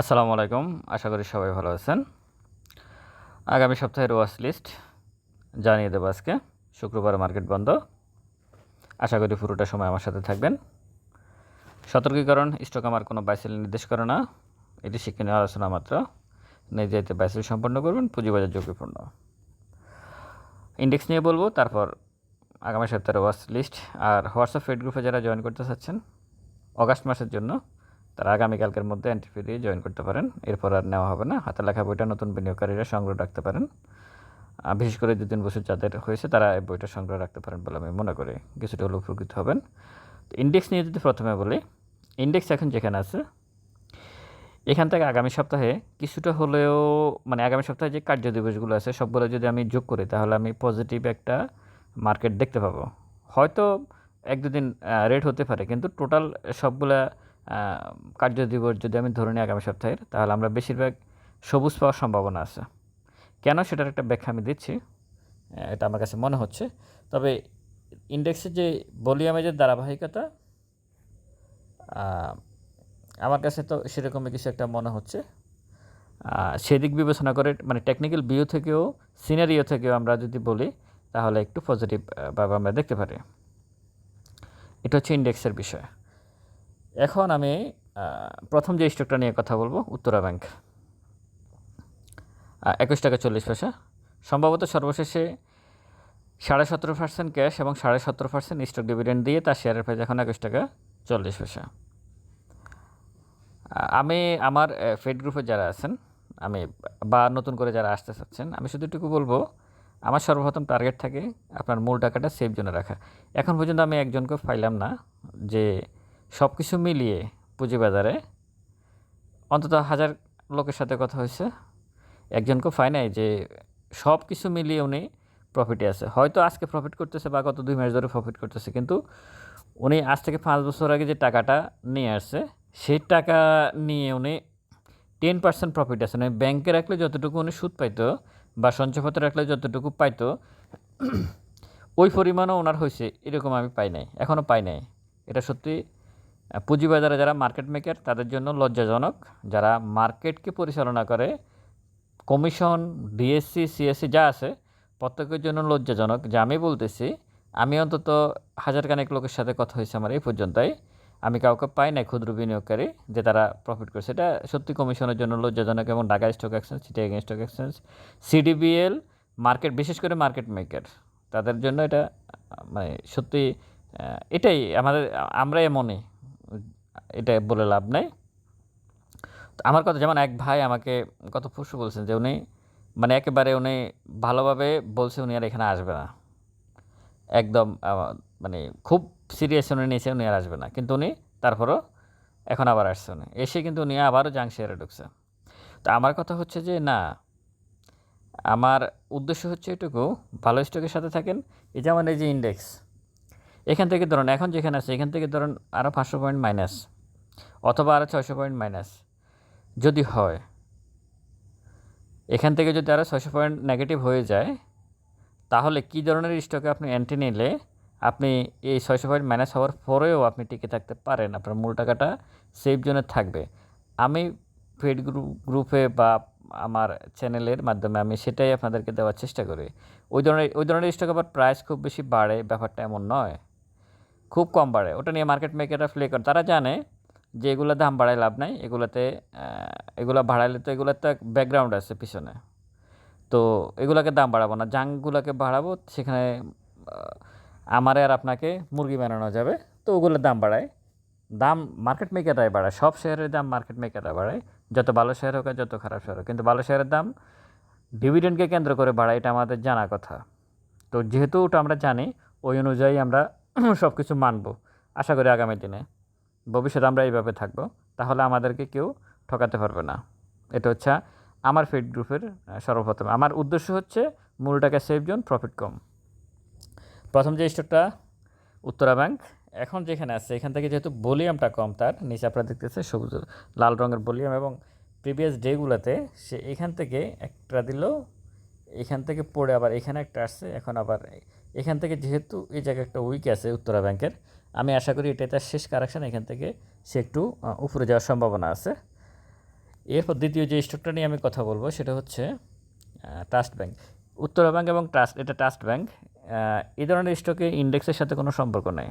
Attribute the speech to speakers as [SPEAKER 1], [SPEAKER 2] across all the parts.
[SPEAKER 1] আসসালামু আলাইকুম, আশা করি সবাই ভালো আছেন। আগামী সপ্তাহের ওয়াশ লিস্ট জানিয়ে দেবো আজকে, শুক্রবার মার্কেট বন্ধ। আশা করি পুরোটা সময় আমার সাথে থাকবেন। সতর্কীকরণ স্টক আমার কোনো বাইসেল নির্দেশ করে না। এটি শিক্ষণীয় আলোচনা মাত্র। নিজেতে বাইসেল সম্পন্ন করবেন, পুঁজিবাজার ঝুঁকিপূর্ণ। ইন্ডেক্স নিয়ে বলব, তারপর আগামী সপ্তাহের ওয়াশ লিস্ট আর হোয়াটসঅ্যাপ ফেড গ্রুপে যারা জয়েন করতে চাচ্ছেন, অগাস্ট মাসের জন্য তারা আগামীকালকের মধ্যে এন্ট্রি ফি দিয়ে জয়েন করতে পারেন। এরপর আর নেওয়া হবে না। হাতে লেখা বইটা নতুন বিনিয়োগকারীরা সংগ্রহ রাখতে পারেন। বিশেষ করে দু তিন বছর যাদের হয়েছে, তারা এই বইটা সংগ্রহ রাখতে পারেন বলে আমি মনে করি। কিছুটা হলে উপকৃত হবেন। তো ইন্ডেক্স নিয়ে যদি প্রথমে বলি ইন্ডেক্স এখন যেখানে আছে, এখান থেকে আগামী সপ্তাহে কিছুটা হলেও মানে আগামী সপ্তাহে যে কার্য দিবসগুলো আছে, সবগুলো যদি আমি যোগ করি, তাহলে আমি পজিটিভ একটা মার্কেট দেখতে পাবো। হয়তো এক দুদিন রেট হতে পারে, কিন্তু টোটাল সবগুলা কার্য দিবস যদি আমি ধরে নিই আগামী সপ্তাহের, তাহলে আমরা বেশিরভাগ সবুজ পাওয়ার সম্ভাবনা আছে। কেন সেটার একটা ব্যাখ্যা আমি দিচ্ছি এটা আমার কাছে মনে হচ্ছে। তবে ইন্ডেক্সের যে ভলিউমের যে ধারাবাহিকতা আমার কাছে তো সেরকমই কিছু একটা মনে হচ্ছে। সেদিক বিবেচনা করে মানে টেকনিক্যাল ভিউ থেকেও সিনারিও থেকেও আমরা যদি বলি, তাহলে একটু পজিটিভ ভাবে আমরা দেখতে পারি। এটা হচ্ছে ইন্ডেক্সের বিষয়। এখন আমি প্রথম যে স্টকটা নিয়ে কথা বলব, উত্তরা ব্যাংক। একুশ টাকা চল্লিশ পয়সা। সম্ভবত সর্বশেষে সাড়ে সতেরো পার্সেন্ট ক্যাশ এবং সাড়ে সতেরো পার্সেন্ট স্টক ডিভিডেন্ড দিয়ে তার শেয়ারের প্রাইস এখন একুশ টাকা চল্লিশ পয়সা। আমি, আমার ফেড গ্রুপে যারা আছেন, আমি, বা নতুন করে যারা আসতে চাচ্ছেন, আমি শুধু এটুকু বলব, আমার সর্বপ্রথম টার্গেট থাকে আপনার মূল টাকাটা সেফ জোনে রাখা। এখন পর্যন্ত আমি একজনকে পাইলাম না যে সব কিছু মিলিয়ে পুঁজিবাজারে অন্তত হাজার লোকের সাথে কথা হয়েছে। একজনকে পাই নাই যে সব কিছু মিলিয়ে উনি প্রফিটে আছে। হয়তো আজকে প্রফিট করতেছে বা গত দুই মাস ধরে প্রফিট করতেছে, কিন্তু উনি আজ থেকে পাঁচ বছর আগে যে টাকাটা নিয়ে আসছে, সেই টাকা নিয়ে উনি টেন পার্সেন্ট প্রফিট আছে। মানে ব্যাংকে রাখলে যতটুকু উনি সুদ পাইতো বা সঞ্চয়পত্রে রাখলে যতটুকু পাইতো, ওই পরিমাণও ওনার হয়েছে, এরকম আমি পাই নাই, এখনও পাই নাই। এটা সত্যি পুঁজিবাজারে যারা মার্কেট মেকার তাদের জন্য লজ্জাজনক। যারা মার্কেটকে পরিচালনা করে কমিশন ডিএসসি সিএসসি যা আছে, প্রত্যেকের জন্য লজ্জাজনক। যে আমি বলতেছি, আমি অন্তত হাজার কানেক লোকের সাথে কথা হয়েছে আমার এই পর্যন্তই। আমি কাউকে পাই নাই ক্ষুদ্র বিনিয়োগকারী, যে তারা প্রফিট করছে। এটা সত্যি কমিশনের জন্য লজ্জাজনক এবং Dhaka stock exchange Chittagong stock exchange CDBL market বিশেষ করে মার্কেট মেকার তাদের জন্য এটা মানে সত্যি এটাই আমাদের, আমরা এমনই। এটা বলে লাভ নাই। তো আমার কথা যেমন এক ভাই আমাকে কত পরশু বলছেন যে উনি মানে একেবারে উনি ভালোভাবে বলছে উনি আর এখানে আসবে না। একদম মানে খুব সিরিয়াস উনি নিয়েছে উনি আর আসবে না। কিন্তু উনি তারপরও এখন আবার আসছে উনি। এসে কিন্তু উনি আবারও জাং ঢুকছে। তো আমার কথা হচ্ছে যে না, আমার উদ্দেশ্য হচ্ছে এটুকু, ভালো স্টকের সাথে থাকেন। এই যেমন এই যে ইন্ডেক্স এখান থেকে ধরুন, এখন যেখানে আছে, এখান থেকে ধরুন আরও পাঁচশো পয়েন্ট মাইনাস অথবা আরও ছয়শো পয়েন্ট মাইনাস যদি হয়, এখান থেকে যদি আরও ছয়শো পয়েন্ট নেগেটিভ হয়ে যায়, তাহলে কী ধরনের স্টকে আপনি এন্ট্রি নিলে আপনি এই ছয়শো পয়েন্ট মাইনাস হওয়ার পরেও আপনি টিকে থাকতে পারেন? আপনার মূল টাকাটা সেফ জোনে থাকবে। আমি ফেড গ্রুপ গ্রুপে বা আমার চ্যানেলের মাধ্যমে আমি সেটাই আপনাদেরকে দেওয়ার চেষ্টা করি। ওই ধরনের ওই ধরনের স্টক আবার প্রাইস খুব বেশি বাড়ে, ব্যাপারটা এমন নয়। খুব কম বাড়ে। ওটা নিয়ে মার্কেট মেকাররা প্লে করে। তারা জানে যে এগুলো দাম বাড়ায় লাভ নাই, এগুলোতে এগুলো বাড়াইলে তো এগুলোর তো ব্যাকগ্রাউন্ড আছে পিছনে। তো এগুলোকে দাম বাড়াবো না। জাংগুলোকে বাড়াবো, সেখানে আমারে আর আপনাকে মুরগি বানানো যাবে, তো ওগুলোর দাম বাড়ায়। দাম মার্কেট মেকাররাই বাড়ায়। সব শেয়ারের দাম মার্কেট মেকাররা বাড়ায়। যত ভালো শেয়ার হোক আর যত খারাপ শেয়ার হোক। কিন্তু ভালো শেয়ারের দাম ডিভিডেন্ডকে কেন্দ্র করে বাড়ায়, এটা আমাদের জানা কথা। তো যেহেতু ওটা আমরা জানি, ওই অনুযায়ী আমরা সব কিছু মানব। আশা করি আগামী দিনে। ভবিষ্যতে আমরা এইভাবে থাকব, তাহলে আমাদেরকে কেউ ঠকাতে পারবে না। এটা হচ্ছে আমার ফিড গ্রুপের সর্বপ্রথম। আমার উদ্দেশ্য হচ্ছে মূল টাকা সেফ জোন প্রফিট কম। প্রথম যে স্টকটা উত্তরা ব্যাংক এখন যেখানে আছে, এখান থেকে যেহেতু ভলিউমটা কম, তার নিচে আপনারা দেখতেছে সবুজ, লাল রঙের ভলিউম এবং প্রিভিয়াস ডেগুলোতে সে এখান থেকে একটা দিল, এখান থেকে পড়ে আবার এখানে একটা আসছে, এখন আবার এখান থেকে যেহেতু এই জায়গায় একটা উইক আছে উত্তরা ব্যাংকের, আমি আশা করি এটাই তার শেষ কারেকশান এখান থেকে সে একটু উপরে যাওয়ার সম্ভাবনা আছে। এরপর দ্বিতীয় যে স্টকটা নিয়ে আমি কথা বলব সেটা হচ্ছে ট্রাস্ট ব্যাংক উত্তরা ব্যাংক এবং ট্রাস্ট এটা ট্রাস্ট ব্যাংক এই ধরনের স্টকে ইন্ডেক্সের সাথে কোনো সম্পর্ক নেই।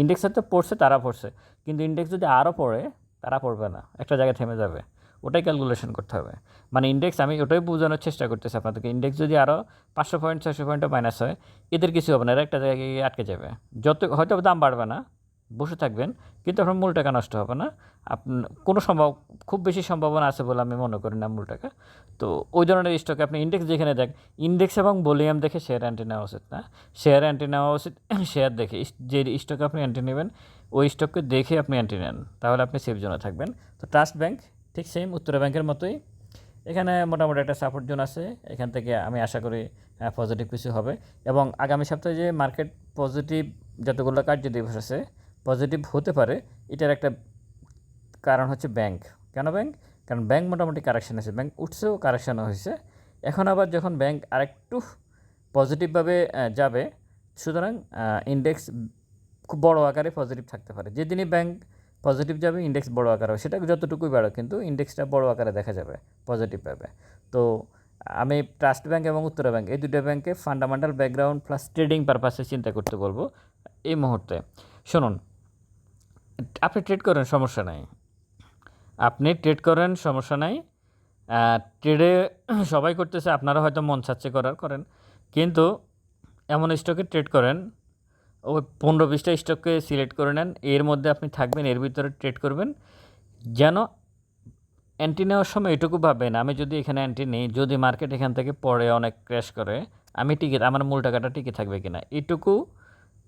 [SPEAKER 1] ইন্ডেক্সের তো পড়ছে, তারা পড়ছে। কিন্তু ইন্ডেক্স যদি আরও পড়ে, তারা পড়বে না। একটা জায়গায় থেমে যাবে। ওটাই ক্যালকুলেশন করতে হবে। মানে ইন্ডেক্স আমি ওটাই বোঝানোর চেষ্টা করতেছি আপনাদেরকে। ইন্ডেক্স যদি আরও পাঁচশো পয়েন্ট ছয়শো পয়েন্টও মাইনাস হয়, এদের কিছু হবে না একটা জায়গায় আটকে যাবে। যত, হয়তো দাম বাড়বে না, বসে থাকবেন, কিন্তু আপনার মূল টাকা নষ্ট হবে না। আপনার কোনো সম্ভব, খুব বেশি সম্ভাবনা আছে বলে আমি মনে করি না মূল টাকা। তো ওই ধরনের স্টকে আপনি ইন্ডেক্স যেখানে দেখ ইন্ডেক্স এবং ভলিউম দেখে শেয়ার অ্যান্টি নেওয়া উচিত না। শেয়ার অ্যান্টি নেওয়া উচিত শেয়ার দেখে যে স্টকে আপনি অ্যান্টি নেবেন, ওই স্টককে দেখে আপনি অ্যান্টি নেন। তাহলে আপনি সেফ জোনে থাকবেন। তো ট্রাস্ট ব্যাংক ঠিক সেম উত্তরা ব্যাংকের মতোই। এখানে মোটামুটি একটা সাপোর্ট জোন আছে, এখান থেকে আমি আশা করি পজিটিভ কিছু হবে। এবং আগামী সপ্তাহে যে মার্কেট পজিটিভ যতগুলো কার্য দিবস আছে পজিটিভ হতে পারে, এটার একটা কারণ হচ্ছে ব্যাংক কেন ব্যাংক কারণ ব্যাংক মোটামুটি কারেকশন আছে। ব্যাংক উঠছেও কারেকশনও হয়েছে। এখন আবার যখন ব্যাংক আরেকটু পজিটিভভাবে যাবে, সুতরাং ইন্ডেক্স খুব বড় আকারে পজিটিভ থাকতে পারে। যেদিনই ব্যাংক পজিটিভ যাবে ইন্ডেক্স বড় আকারে সেটা যতটুকুই বাড়ো কিন্তু ইন্ডেক্সটা বড় আকারে দেখা যাবে পজিটিভ পাবে। তো আমি ট্রাস্ট ব্যাংক এবং উত্তরা ব্যাংক এই দুটো ব্যাংকে ফান্ডামেন্টাল ব্যাকগ্রাউন্ড প্লাস ট্রেডিং পারপাসে চিন্তা করতে বলব এই মুহূর্তে। শুনুন, আপনি ট্রেড করেন, সমস্যা নাই। আপনি ট্রেড করেন, সমস্যা নাই। ট্রেডে সবাই করতেছে, আপনারা হয়তো মন চাচ্ছে করার, করেন। কিন্তু এমন স্টকে ট্রেড করেন ওই পনেরো বিশটা স্টককে সিলেক্ট করে নেন। এর মধ্যে আপনি থাকবেন, এর ভিতরে ট্রেড করবেন। যেন অ্যান্টি নেওয়ার সময় এটুকু ভাববেন আমি যদি এখানে অ্যান্টি নিই, যদি মার্কেট এখান থেকে পড়ে, অনেক ক্র্যাশ করে, আমি টিকে আমার মূল টাকাটা টিকে থাকবে কিনা, এটুকু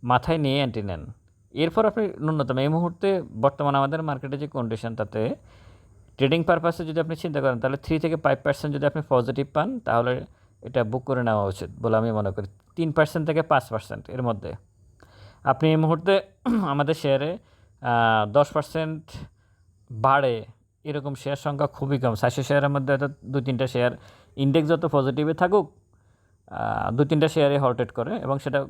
[SPEAKER 1] মাথায় নিয়ে অ্যান্টি নেন। এরপর আপনি ন্যূনতম, এই মুহূর্তে বর্তমান আমাদের মার্কেটে যে কন্ডিশন তাতে ট্রেডিং পারপাসে যদি আপনি চিন্তা করেন, তাহলে থ্রি থেকে ফাইভ পার্সেন্ট যদি আপনি পজিটিভ পান, তাহলে এটা বুক করে নেওয়া উচিত বলে আমি মনে করি। তিন পার্সেন্ট থেকে পাঁচ পার্সেন্ট এর মধ্যে। আপনি এই মুহূর্তে আমাদের শেয়ারে দশ পার্সেন্ট বাড়ে, এরকম শেয়ার সংখ্যা খুবই কম। চারশো শেয়ারের মধ্যে হয়তো দু তিনটা শেয়ার ইন্ডেক্স যত পজিটিভে থাকুক দু তিনটা শেয়ারে হল্টেড করে এবং সেটা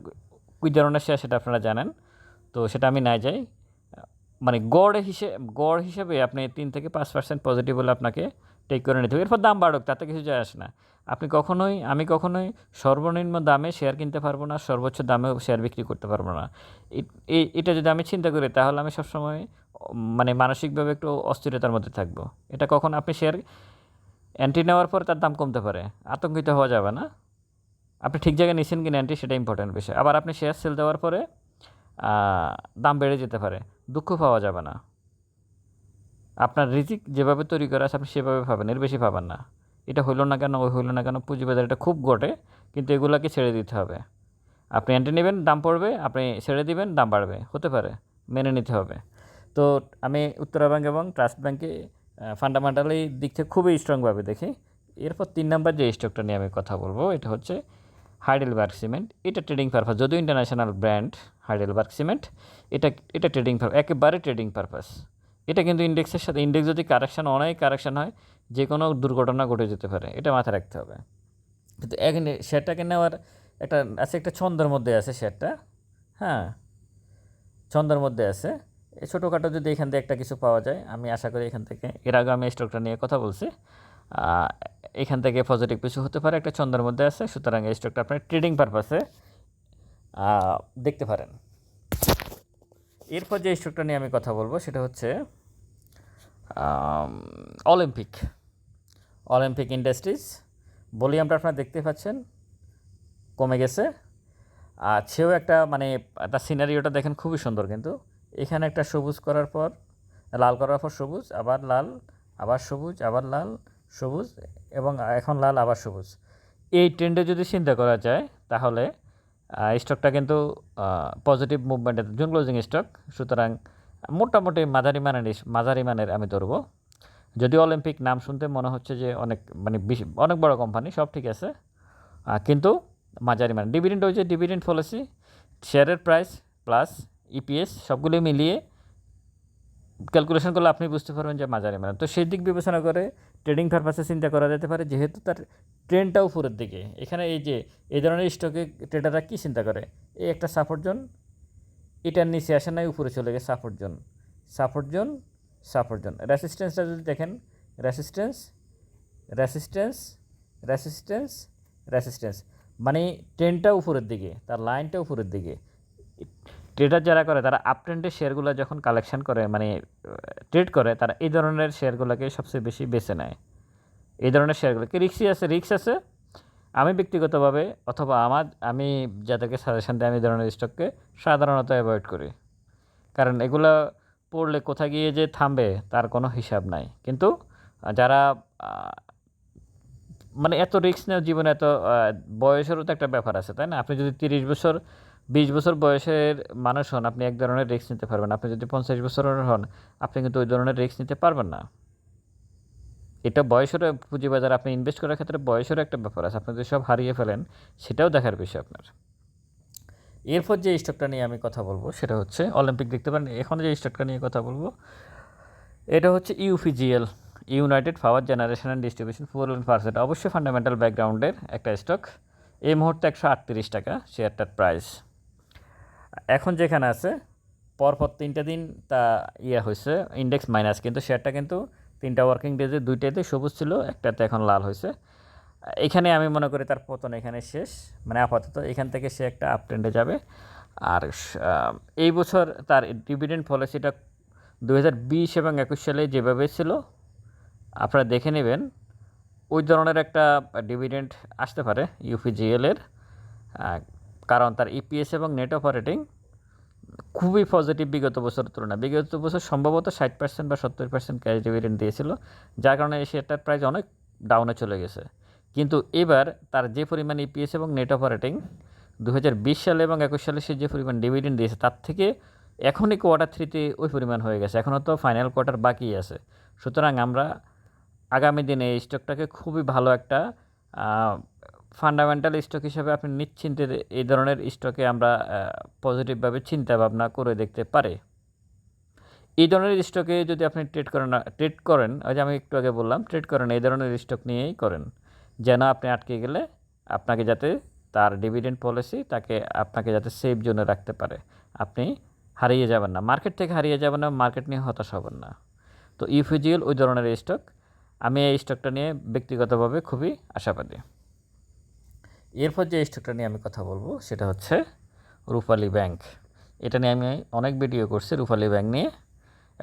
[SPEAKER 1] কী ধরনের শেয়ার সেটা আপনারা জানেন। তো সেটা আমি নাই যাই। মানে গড় হিসেবে গড় হিসেবে আপনি তিন থেকে পাঁচ পার্সেন্ট পজিটিভ হলে আপনাকে টেক করে নিতে হবে। এরপর দাম বাড়ুক, তাতে কিছু যায় আসে না। আপনি কখনোই, আমি কখনোই সর্বনিম্ন দামে শেয়ার কিনতে পারব না, সর্বোচ্চ দামেও শেয়ার বিক্রি করতে পারব না। এটা যদি আমি চিন্তা করি, তাহলে আমি সবসময় মানে মানসিকভাবে একটু অস্থিরতার মধ্যে থাকব। এটা কখন আপনি শেয়ার অ্যান্টি নেওয়ার পর তার দাম কমতে পারে। আতঙ্কিত হওয়া যাবে না। আপনি ঠিক জায়গায় নিছেন কিনা অ্যান্টি সেটা ইম্পর্টেন্ট বিষয়। আবার আপনি শেয়ার সেল দেওয়ার পরে দাম বেড়ে যেতে পারে। দুঃখ পাওয়া যাবে না। আপনার রিজিক যেভাবে তৈরি করা আছে আপনি সেভাবে পাবেন এর বেশি পাবেন না। এটা হইল না কেন, ওই হইল না কেন পুঁজিবাজার এটা খুব ঘটে, কিন্তু এগুলোকে ছেড়ে দিতে হবে। আপনি অ্যান্টি নেবেন, দাম পড়বে, আপনি ছেড়ে দিবেন, দাম বাড়বে, হতে পারে, মেনে নিতে হবে। তো আমি উত্তরা ব্যাংক এবং ট্রাস্ট ব্যাংকে ফান্ডামেন্টালি দিক থেকে খুবই স্ট্রংভাবে দেখি। এরপর তিন নাম্বার যে স্টকটা নিয়ে আমি কথা বলব, এটা হচ্ছে হাইডেলবার্গ সিমেন্ট এটা ট্রেডিং পারপাস যদিও ইন্টারন্যাশনাল ব্র্যান্ড হাইডেলবার্গ সিমেন্ট এটা এটা ট্রেডিং একেবারে ট্রেডিং পারপাস এটা কিন্তু ইন্ডেক্সের সাথে, ইন্ডেক্স যদি কারেকশন অনেক কারেকশন হয় যে কোনো দুর্ঘটনা ঘটে যেতে পারে, এটা মাথায় রাখতে হবে। কিন্তু এখানে শেয়ারটাকে নেওয়ার একটা, আছে একটা ছন্দের মধ্যে আছে শেয়ারটা হ্যাঁ? ছন্দের মধ্যে আছে। ছোটোখাটো যদি এখান থেকে একটা কিছু পাওয়া যায়, আমি আশা করি এখান থেকে, এর আগে আমি স্টকটা নিয়ে কথা বলছি এখান থেকে পজিটিভ কিছু হতে পারে, একটা ছন্দের মধ্যে আছে, সুতরাং এই স্টকটা আপনার ট্রেডিং পারপাসে দেখতে পারেন। এরপর যে স্টকটা নিয়ে আমি কথা বলব, সেটা হচ্ছে অলিম্পিক অলিম্পিক ইন্ডাস্ট্রিজ ভলিউমটা আপনারা দেখতে পাচ্ছেন, কমে গেছে। আর সেও একটা মানে তার সিনারিওটা দেখেন খুবই সুন্দর কিন্তু। এখানে একটা সবুজ করার পর, লাল করার পর সবুজ, আবার লাল, আবার সবুজ, আবার লাল, সবুজ, এবং এখন লাল, আবার সবুজ। এই ট্রেন্ডে যদি চিন্তা করা যায়, তাহলে স্টকটা কিন্তু পজিটিভ মুভমেন্টের জুন ক্লোজিং স্টক সুতরাং মোটামুটি মাঝারি মানের মাঝারি মানের আমি ধরব। যদিও অলিম্পিক নাম শুনতে মনে হচ্ছে যে অনেক মানে অনেক বড় কোম্পানি সব ঠিক আছে। কিন্তু মাঝারি মানে ডিভিডেন্ড হয়েছে ডিভিডেন্ড পলিসি শেয়ারের প্রাইস প্লাস ইপিএস সবগুলি মিলিয়ে ক্যালকুলেশন করলে আপনি বুঝতে পারবেন যে মাঝারি মানে। তো সেই দিক বিবেচনা করে ট্রেডিং পারপাসে চিন্তা করা যেতে পারে, যেহেতু তার ট্রেনটা উপরের দিকে। এখানে এই যে, এই ধরনের স্টকে ট্রেডাররা কী চিন্তা করে? এই একটা সাপোর্ট জোন এটার নিচে আসে নাই, উপরে চলে গেছে support zone support zone support zone রেসিস্ট্যান্সটা যদি দেখেন রেসিস্ট্যান্স রেসিস্ট্যান্স রেসিস্ট্যান্স রেসিস্ট্যান্স মানে ট্রেনটা উপরের দিকে, তার লাইনটা উপরের দিকে। ট্রেডার যারা করে, তারা আপ ট্রেন্ডের শেয়ারগুলো যখন কালেকশন করে মানে ট্রেড করে, তারা এই ধরনের শেয়ারগুলোকে সবচেয়ে বেশি বেছে নেয়। এই ধরনের শেয়ারগুলোকে রিক্সই আছে রিক্স আছে। আমি ব্যক্তিগতভাবে অথবা আমার, আমি যাদেরকে সাজেশন দিই আমি ধরনের স্টককে সাধারণত অ্যাভয়েড করি। কারণ এগুলো পড়লে কোথায় গিয়ে যে থামবে, তার কোনো হিসাব নাই। কিন্তু যারা মানে এত রিস্ক নেওয়া জীবনে এত বয়সেরও তো একটা ব্যাপার আছে, তাই না? আপনি যদি তিরিশ বছর বিশ বছর বয়সের মানুষ হন, আপনি এক ধরনের রিস্ক নিতে পারবেন। আপনি যদি পঞ্চাশ বছরের হন, আপনি কিন্তু ওই ধরনের রিস্ক নিতে পারবেন না। এটা বয়সেরও পুঁজিবাজার, আপনি ইনভেস্ট করার ক্ষেত্রে বয়সেরও একটা ব্যাপার আছে। আপনি যদি সব হারিয়ে ফেলেন, সেটাও দেখার বিষয় আপনার। এরপর যে স্টকটা নিয়ে আমি কথা বলব, সেটা হচ্ছে অলিম্পিক দেখতে পারেন, এখন যে স্টকটা নিয়ে কথা বলব, এটা হচ্ছে UPGL United Power Generation and Distribution four percent অবশ্যই ফান্ডামেন্টাল ব্যাকগ্রাউন্ডের একটা স্টক এই মুহূর্তে একশো আটত্রিশ টাকা শেয়ারটার প্রাইস এখন যেখানে আছে, পরপর তিনটা দিন তা ইয়ে হয়েছে ইন্ডেক্স মাইনাস কিন্তু শেয়ারটা কিন্তু তিনটা ওয়ার্কিং ডেজে দুইটাতে সবুজ ছিল, একটাতে এখন লাল হয়েছে। এখানে আমি মনে করি তার পতন এখানে শেষ মানে আপাতত এখান থেকে সে একটা আপ ট্রেন্ডে যাবে। আর এই বছর তার ডিভিডেন্ড পলিসিটা দু বিশ এবং একুশ সালে যেভাবে ছিল, আপনারা দেখে নেবেন, ওই ধরনের একটা ডিভিডেন্ড আসতে পারে ইউপিজিএলের কারণ তার ইপিএস এবং নেট অপারেটিং খুবই পজিটিভ বিগত বছরের তুলনায়। বিগত বছর সম্ভবত ষাট পার্সেন্ট বা সত্তর পার্সেন্ট ক্যাশ ডিভিডেন্ড দিয়েছিল, যার কারণে শেয়ারটার প্রাইস অনেক ডাউনে চলে গেছে। কিন্তু এবার তার যে পরিমাণ ইপিএস এবং নেট অপারেটিং দু হাজার বিশ সালে এবং একুশ সালে সে যে পরিমাণ ডিভিডেন্ড দিয়েছে, তার থেকে এখনই কোয়ার্টার থ্রিতে ওই পরিমাণ হয়ে গেছে। এখনও তো ফাইনাল কোয়ার্টার বাকি আছে। সুতরাং আমরা আগামী দিনে এই স্টকটাকে খুবই ভালো একটা ফান্ডামেন্টাল স্টক হিসেবে আপনি নিশ্চিন্তে এই ধরনের স্টকে আমরা পজিটিভভাবে চিন্তা ভাবনা করে দেখতে পারে। এই ধরনের স্টকে যদি আপনি ট্রেড করেন ট্রেড করেন, ওই যে আমি একটু আগে বললাম ট্রেড করেন, এই ধরনের স্টক নিয়েই করেন। যেন আপনি আটকে গেলে আপনাকে যাতে তার ডিভিডেন্ড পলিসি তাকে আপনাকে যাতে সেফ জোনে রাখতে পারে। আপনি হারিয়ে যাবেন না। মার্কেট থেকে হারিয়ে যাবেন না মার্কেট নিয়ে হতাশ হবেন না। তো ইউফিজিএল ওই ধরনের স্টক আমি এই স্টকটা নিয়ে ব্যক্তিগতভাবে খুবই আশাবাদী। এরপর যে স্টকটা নিয়ে আমি কথা বলব, সেটা হচ্ছে রূপালী ব্যাংক। এটা নিয়ে আমি অনেক ভিডিও করছি রূপালী ব্যাংক নিয়ে।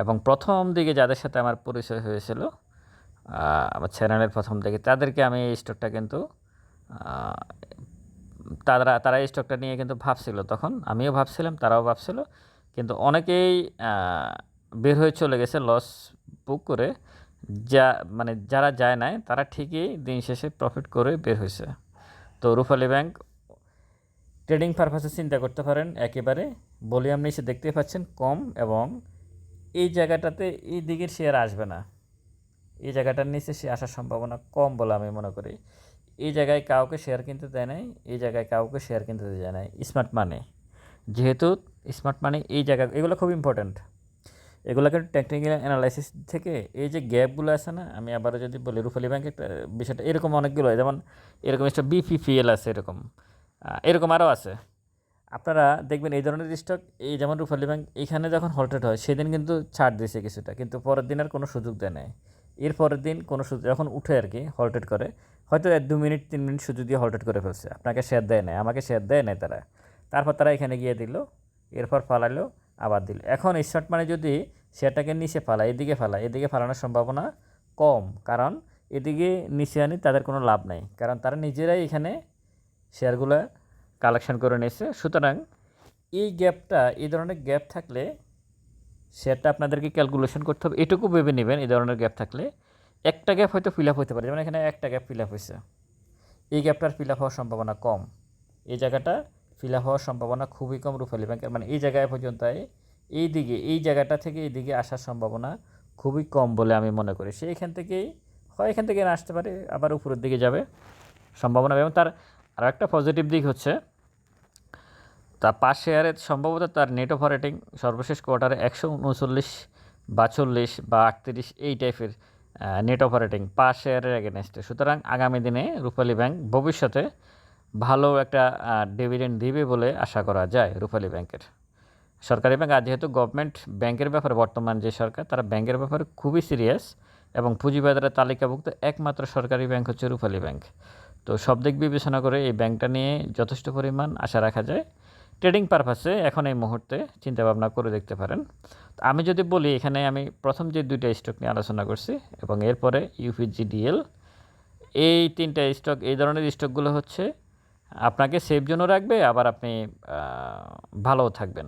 [SPEAKER 1] এবং প্রথম দিকে যাদের সাথে আমার পরিচয় হয়েছিল আমার চ্যানেলের প্রথম দিকে, তাদেরকে আমি এই স্টকটা কিন্তু তারা তারা এই স্টকটা নিয়ে কিন্তু ভাবছিল তখন। আমিও ভাবছিলাম, তারাও ভাবছিল। কিন্তু অনেকেই বের হয়ে চলে গেছে লস বুক করে। যা মানে যারা যায় নাই, তারা ঠিকই দিন শেষে প্রফিট করে বের হয়েছে। তো রূপালী ব্যাংক ট্রেডিং পারপাসে চিন্তা করতে পারেন, একেবারে ভলিউম নিচে দেখতে পাচ্ছেন কম এবং এই জায়গাটাতে এই দিকের শেয়ার আসবে না। এই জায়গাটার নিচে সে আসার সম্ভাবনা কম বলে আমি মনে করি। এই জায়গায় কাউকে শেয়ার কিনতে দেয় নাই, এই জায়গায় কাউকে শেয়ার কিনতে দেয় নাই। স্মার্ট মানি যেহেতু স্মার্ট মানি এই জায়গা, এগুলো খুব ইম্পর্ট্যান্ট এগুলোকে টেকনিক্যাল অ্যানালাইসিস থেকে এই যে গ্যাপগুলো আছে না, আমি আবারও যদি বলি রুফালি ব্যাংকের বিষয়টা, এরকম অনেকগুলো হয় যেমন এরকম একটা বিপিপিএল আছে এরকম এরকম আরও আছে। আপনারা দেখবেন এই ধরনের স্টক এই যেমন রুফালি ব্যাংক এখানে যখন হল্টেড হয়, সেদিন কিন্তু ছাড় দিয়েছে কিছুটা, কিন্তু পরের দিন আর কোনো সুযোগ দেয় নাই। এর পরের দিন কোনো সুযোগ, যখন উঠে আর কি হল্টেড করে, হয়তো এক দু মিনিট, তিন মিনিট সুযোগ দিয়ে হল্টেড করে ফেলছে। আপনাকে শেয়ার দেয় নাই, আমাকে শেয়ার দেয় নাই তারা। তারপর তারা এখানে গিয়ে দিল, এরপর ফালালো আবার দিল। এখন স্মার্ট মানে যদি শেয়ারটাকে নিচে ফালায়, এদিকে ফালায়, এদিকে ফালানোর সম্ভাবনা কম, কারণ এদিকে নিচে আনি তাদের কোনো লাভ নাই। কারণ তারা নিজেরাই এখানে শেয়ারগুলো কালেকশন করে নিয়েছে। সুতরাং এই গ্যাপটা এই ধরনের গ্যাপ থাকলে শেয়ারটা আপনাদেরকে ক্যালকুলেশন করতে হবে। এটুকু ভেবে নেবেন এই ধরনের গ্যাপ থাকলে। একটা গ্যাপ হয়তো ফিল আপ হতে পারে, যেমন এখানে একটা গ্যাপ ফিল আপ হয়েছে এই গ্যাপটার ফিল আপ হওয়ার সম্ভাবনা কম। এই জায়গাটা ফিল হওয়ার সম্ভাবনা খুবই কম রূপালী ব্যাংকের। মানে এই জায়গায় পর্যন্ত এই দিকে, এই জায়গাটা থেকে এই দিকে আসার সম্ভাবনা খুবই কম বলে আমি মনে করি। সে এখান থেকেই, হয় এখান থেকে আসতে পারে, আবার উপরের দিকে যাবে সম্ভাবনা এবং তার আর একটা পজিটিভ দিক হচ্ছে তা পাঁচ শেয়ারের সম্ভবত তার নেট অপারেটিং সর্বশেষ কোয়ার্টারে একশো উনচল্লিশ বা চল্লিশ বা আটত্রিশ এই টাইপের নেট অপারেটিং পাঁচ শেয়ারের এগেনস্টে সুতরাং আগামী দিনে রূপালী ব্যাংক ভবিষ্যতে ভালো একটা ডিভিডেন্ড দিবে বলে আশা করা যায় রূপালী ব্যাংকের। সরকারি ব্যাংক, আর যেহেতু গভর্নমেন্ট ব্যাংকের ব্যাপারে বর্তমান যে সরকার, তারা ব্যাংকের ব্যাপারে খুবই সিরিয়াস এবং পুঁজিবাজারে তালিকাভুক্ত একমাত্র সরকারি ব্যাংক হচ্ছে রূপালী ব্যাংক। তো সব দিক বিবেচনা করে এই ব্যাংকটা নিয়ে যথেষ্ট পরিমাণ আশা রাখা যায়। ট্রেডিং পারপাসে এখন এই মুহূর্তে চিন্তাভাবনা করে দেখতে পারেন। আমি যদি বলি, এখানে আমি প্রথম যে দুইটা স্টক নিয়ে আলোচনা করছি এবং এরপরে ইউপিজিডিএল এই তিনটা স্টক এই ধরনের স্টকগুলো হচ্ছে আপনাকে সেফ জোনও রাখবে, আবার আপনি ভালোও থাকবেন।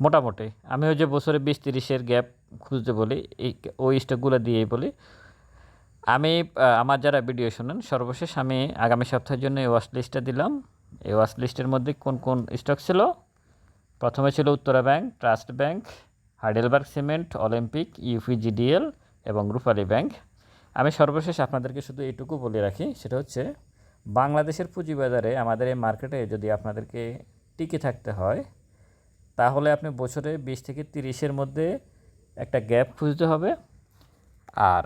[SPEAKER 1] মোটামুটি, আমি ওই যে বছরে বিশ তিরিশের গ্যাপ খুঁজতে বলি, এই, ওই স্টকগুলো দিয়েই বলি। আমি আমার যারা ভিডিও শোনেন, সর্বশেষ আমি আগামী সপ্তাহের জন্য এই ওয়াশ লিস্টটা দিলাম। এই ওয়াশ লিস্টের মধ্যে কোন কোন স্টক ছিল? প্রথমে ছিল Uttara bank trust bank Heidelberg cement Olympic UPGDL এবং রূপালী ব্যাংক আমি সর্বশেষ আপনাদেরকে শুধু এইটুকু বলে রাখি, সেটা হচ্ছে বাংলাদেশের পুঁজিবাজারে আমাদের এই মার্কেটে যদি আপনাদেরকে টিকে থাকতে হয়, তাহলে আপনি বছরে বিশ থেকে তিরিশের মধ্যে একটা গ্যাপ খুঁজতে হবে। আর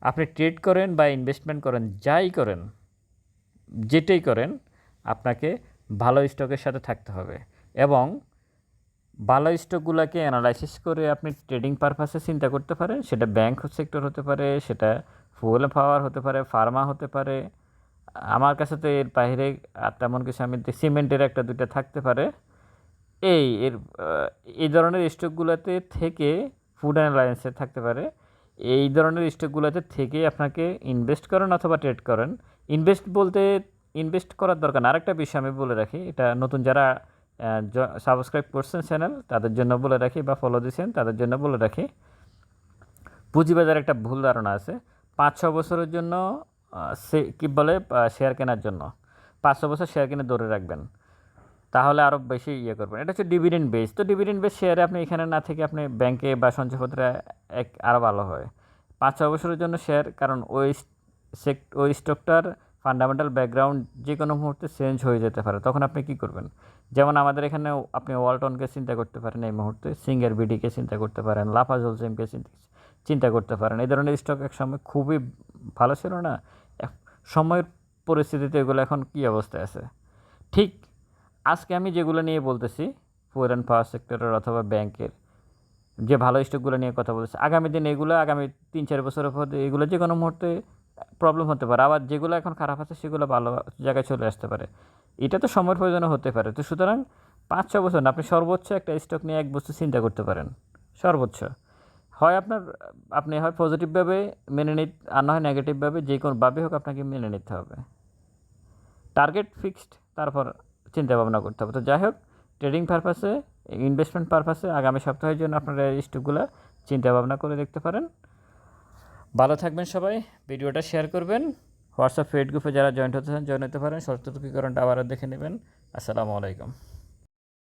[SPEAKER 1] আপনি ট্রেড করেন বা ইনভেস্টমেন্ট করেন, যাই করেন, যেটাই করেন, আপনাকে ভালো স্টকের সাথে থাকতে হবে। এবং ভালো স্টকগুলোকে অ্যানালাইসিস করে আপনি ট্রেডিং পারপাসে চিন্তা করতে পারেন। সেটা ব্যাংক সেক্টর হতে পারে, সেটা ফুয়েল পাওয়ার হতে পারে, ফার্মা হতে পারে আমার কাছে তো এর বাইরে আর তেমন কিছু আমি সিমেন্টের একটা দুইটা থাকতে পারে। এই, এর এই ধরনের স্টকগুলোতে থেকে ফুড অ্যান্ড অ্যানালায়েন্সে থাকতে পারে। এই ধরনের স্টকগুলোতে থেকে আপনাকে ইনভেস্ট করেন অথবা ট্রেড করেন। ইনভেস্ট বলতে, ইনভেস্ট করার দরকার আরেকটা বিষয় আমি বলে রাখি, এটা নতুন যারা সাবস্ক্রাইব করছেন চ্যানেল, তাদের জন্য বলে রাখি বা ফলো দিয়েছেন, তাদের জন্য বলে রাখি। পুঁজিবাজার একটা ভুল ধারণা আছে। পাঁচ ছ বছরের জন্য কী বলে শেয়ার কেনার জন্য। পাঁচ ছ বছর শেয়ার কিনে ধরে রাখবেন। তাহলে আরও বেশি ইয়ে করবেন। এটা হচ্ছে ডিভিডেন্ড বেস তো ডিভিডেন্ড বেস শেয়ারে আপনি এখানে না থেকে আপনি ব্যাংকে বা সঞ্চয়পত্রে এক আরও ভালো হয়। পাঁচ ছ বছরের জন্য শেয়ার কারণ ওই সেক ওই স্টকটার ফান্ডামেন্টাল ব্যাকগ্রাউন্ড যে কোনো মুহূর্তে চেঞ্জ হয়ে যেতে পারে। তখন আপনি কী করবেন? যেমন আমাদের এখানে আপনি ওয়ালটনকে চিন্তা করতে পারেন এই মুহূর্তে, সিঙ্গার বিডিকে চিন্তা করতে পারেন, লাফাজল সিমকে চিন্তা করতে পারেন। এই ধরনের স্টক এক সময় খুবই ভালো ছিল না? সময়ের পরিস্থিতিতে এগুলো এখন কী অবস্থায় আছে? ঠিক আজকে আমি যেগুলো নিয়ে বলতেছি ফুয়েল অ্যান্ড পাওয়ার সেক্টরের অথবা ব্যাংকের যে ভালো স্টকগুলো নিয়ে কথা বলতেছি, আগামী দিন এগুলো, আগামী তিন চার বছরের পর এগুলো যে কোনো মুহূর্তে প্রবলেম হতে পারে। আবার যেগুলো এখন খারাপ আছে, সেগুলো ভালো জায়গায় চলে আসতে পারে। এটা তো সময়ের প্রয়োজনে হতে পারে। তো সুতরাং পাঁচ ছ বছর না, আপনি সর্বোচ্চ একটা স্টক নিয়ে এক বছর চিন্তা করতে পারেন। সর্বোচ্চ। হয় আপনার, আপনি হয় পজিটিভভাবে মেনে নিত, আর না হয় নেগেটিভভাবে যে কোনোভাবে হোক আপনাকে মেনে নিতে হবে। টার্গেট ফিক্সড তারপর চিন্তা ভাবনা করতে হবে। তো যাই হোক ট্রেডিং পারপাসে ইনভেস্টমেন্ট পারপাসে আগামী সপ্তাহের জন্য আপনারা এই স্টকগুলো চিন্তা ভাবনা করে দেখতে পারেন। ভালো থাকবেন সবাই, ভিডিওটা শেয়ার করবেন। হোয়াটসঅ্যাপ ফেড গ্রুপে যারা জয়েন্ট হতে চান জয়েন হতে পারেন। সতর্কীকরণটা আবারও দেখে নেবেন। আসসালামু আলাইকুম।